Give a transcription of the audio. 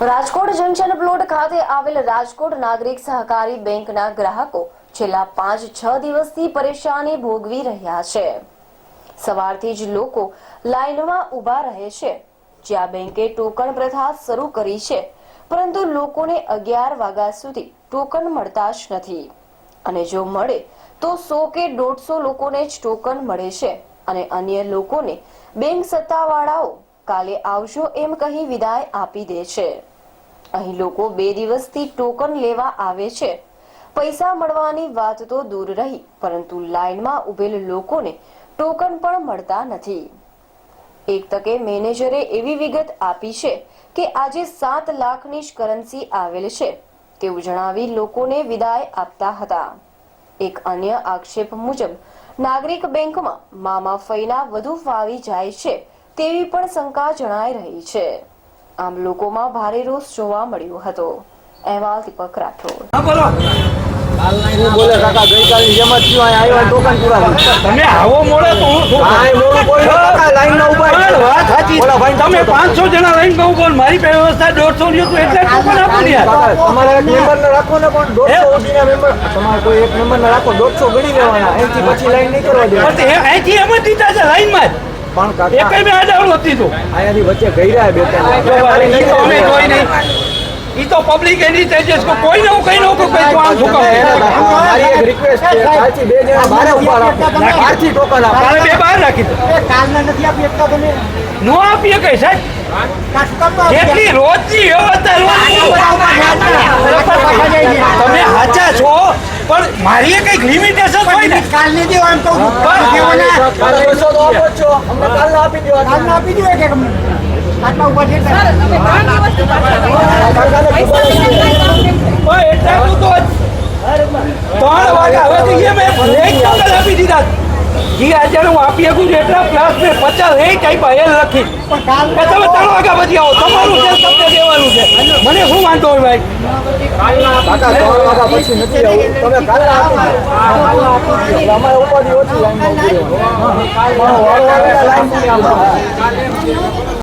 Rajkot junction plot ખાતે આવેલ રાજકોટ નાગરિક સહકારી બેંકના ગ્રાહકો છેલ્લા પાંચ છ દિવસથી પરેશાની ભોગવી રહ્યા છે. સવારથી જ લોકો લાઇનમાં ઊભા રહે છે. જ્યાં બેંકે ટોકન પ્રથા શરૂ કરી છે, પરંતુ લોકોને અગિયાર વાગ્યા સુધી ટોકન મળતા જ નથી. અને જો મળે, તો સો કે દોઢસો લોકોને જ ટોકન મળે છે અને અન્ય લોકોને બેંક સત્તાવાળાઓ કાલે આવજો એમ કહી વિદાય આપી દે છે. અહીં લોકો બે દિવસથી ટોકન લેવા આવે છે. પૈસા મળવાની વાત તો દૂર રહી, પરંતુ લાઇનમાં ઉભેલ લોકોને ટોકન પણ મળતા નથી. એક તકે મેનેજરે એવી વિગત આપી છે કે આજે સાત લાખની જ કરન્સી આવેલ છે. તેવું જણાવી લોકોને વિદાય આપતા હતા. એક અન્ય આક્ષેપ મુજબ, નાગરિક બેંકમાં મામા ફઈના વધુ ફાવી જાય છે તેવી પણ શંકા જણાઈ રહી છે. આમ લોકોમાં ભારે રોષ જોવા મળ્યો હતો. અહેવાલ દીપક રાઠોડ. હા બોલો. શું બોલે કાકા ગઈકાલની જેમ જ થયું આવ્યા ટોકન પુરાવા તમે આવો મોડે તો હું શું હા, એ મોડું બોલ્યો કાકા, લાઈનમાં ઊભા પણ છે. વાત સાચી ઓલા ભાઈ તમે પાંચસો જણા લઈને કહું બોલ મારી પાસે વ્યવસ્થા દોઢસો ની હતું એટલે ટોકન આપો ને યાર. કાકા, તમારે એક મેમ્બરને રાખો ને પણ દોઢસો મેમ્બર. તમારે કોઈ એક મેમ્બરને રાખો દોઢસો ગણી લેવાના. એથી પછી લાઈન નહીં કરવા દેવાની. અહીંથી એમ જ દીધા છે લાઈનમાં પણ કાકા એકઈ મેં આડાવડું હતું તું અહીંયાથી વચ્ચે ગઈરા બે ત્રણ ઈ તો અમે જોઈ નહીં ઈ તો પબ્લિક એની તેજસ કો કોઈ ને હું કઈ ન કહું કઈ તું કહું કાકા, મારી એક રિક્વેસ્ટ છે કાલથી બે જણા બારે ઊભા રાખો બહારથી ટોકન આપો મારે બે બહાર રાખી દો કાલના નથી આપી તો તમે નો આપીએ કઈ સાહેબ કેટલી રોજની તમે સાચા છો પણ મારી કંઈક લિમિટેશન હોય ને. કાલની દેવા એમ કહું કાલ કાલે આપો છો. અમને કાલના આપી દો કાલ આપી દો કે તમને આટલા ઉપર છે એટલું. તો ત્રણ વાગ્યા હવે તો એ મેં એક ટોકન આપી દીધા. જી આજે હું આપી શકું છું એટલા પ્લસ મેં પચાસ એ ટાઈપ એ લખી. કાલ તમે ત્રણ વાગ્યા પછી આવો. તમને છે. મને શું વાંધો હોય ભાઈ? અમારે ઉપાધિ ઓછી લાઈન.